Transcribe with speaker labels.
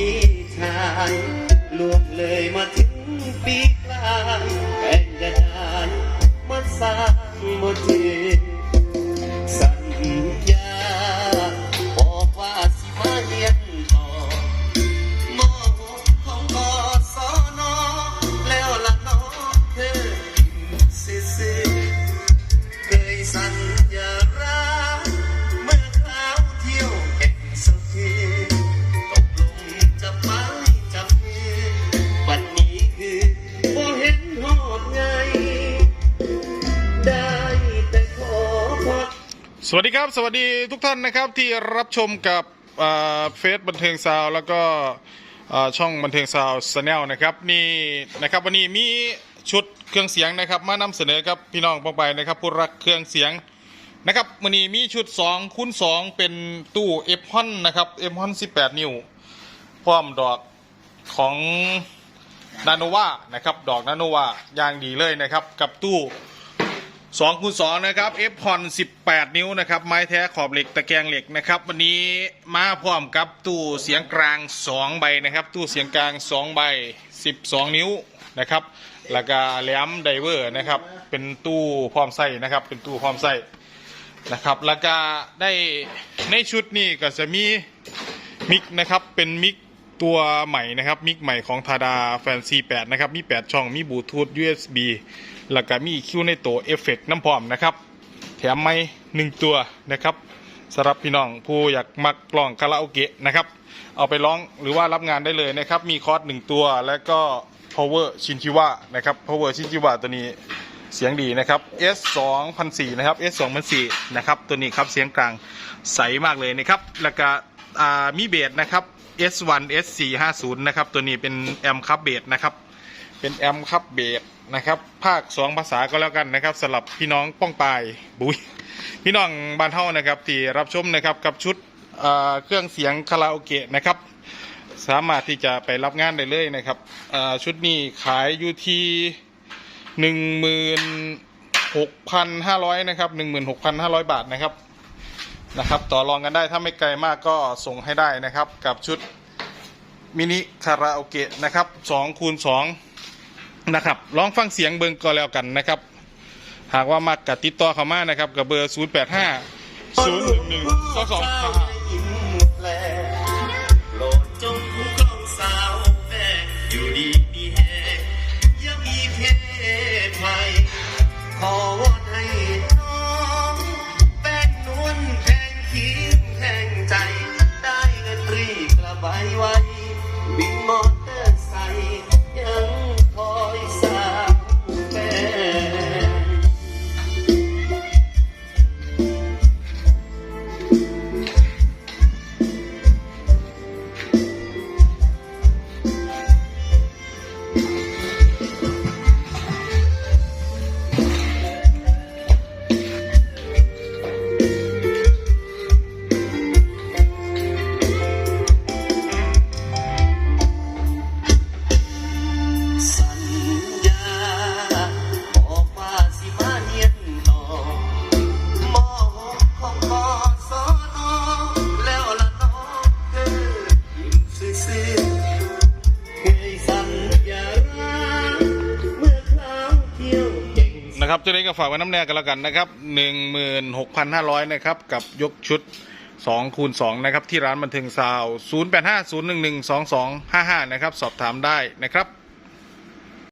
Speaker 1: พี่ชายล่วงเลยมาถึงปีกลางแผ่นดานมาสร้างบทเรียนสัญญาบอกว่าสิมาเรียนต่อมอของกศนอแล้วละน้องเธอ
Speaker 2: สิสิเคยสัญ สวัสดีครับ สวัสดีทุกท่านนะครับที่รับชมกับเฟซบันเทิงซาวแล้วก็ช่องบันเทิงซาวสแนลนะครับนี่นะครับวันนี้มีชุดเครื่องเสียงนะครับมานำเสนอครับพี่น้องปองไปนะครับผู้รักเครื่องเสียงนะครับวันนี้มีชุด2คูณ2เป็นตู้เอฟฮอนนะครับเอฟฮอน18 นิ้วพร้อมดอกของนาโนวานะครับดอกนาโนวาอย่างดีเลยนะครับกับตู้ สองคูณสองนะครับเอฟพอนสิบแปดนิ้วนะครับ ไม้แท้ขอบเหล็กตะแกรงเหล็กนะครับ วันนี้มาพร้อมกับตู้เสียงกลางสองใบนะครับ ตู้เสียงกลางสองใบสิบสองนิ้วนะครับแล้วก็แหลมไดเวอร์นะครับ เป็นตู้พร้อมไส้นะครับ เป็นตู้พร้อมไส้นะครับ แล้วก็ได้ในชุดนี้ก็จะมีมิกนะครับ เป็นมิก ตัวใหม่นะครับมิกใหม่ของทาดาแฟนซี8นะครับมี8ช่องมีบลูทูธ USB แล้วก็มีคิวในตัวเอฟเฟกน้ำพร้อมนะครับ แถมไม่หนึ่งตัวนะครับสำหรับพี่น้องผู้อยากมักกล่องคาราโอเกะนะครับ เอาไปร้องหรือว่ารับงานได้เลยนะครับ มีคอร์สหนึ่งตัวแล้วก็ power ชินชิวะนะครับ power ชินชิวะตัวนี้เสียงดีนะครับ S 2 0 0นะครับ S 2 0 0นะครับ ตัวนี้ครับเสียงกลางใสมากเลยนะครับ แล้วก็อ่า มีเบสนะครับ S1 S 4 5 0 นะครับ ตัวนี้เป็นแอมคับเบสนะครับ เป็นแอมคับเบสนะครับ ภาค 2 ภาษาก็แล้วกันนะครับสำหรับพี่น้องป้องปายบุยพี่น้องบ้านเฮานะครับ ที่รับชมนะครับกับชุดเครื่องเสียงคาราโอเกะนะครับ สามารถที่จะไปรับงานได้เลยนะครับชุดนี้ขายอยู่ที่หนึ่งหมื่นหกพันห้าร้อยนะครับหนึ่งหมื่นหกพันห้าร้อยบาทนะครับ นะครับ ต่อรองกันได้ถ้าไม่ไกลมากก็ส่งให้ได้นะครับ กับชุดมินิคาราโอเกะนะครับสองคูณสองนะครับลองฟังเสียงเบิงก็แล้วกันนะครับ หากว่ามากกับติดต่อเข้ามานะครับกับเบอร์ 0 8 5 นะครับตัวนี้ก็ฝากไว้น้ำแน่กันแล้วกันนะครับ 16,500นะครับกับยกชุด2คูณ2นะครับที่ร้านบันเทิงซาว 0850112255 นะครับสอบถามได้นะครับ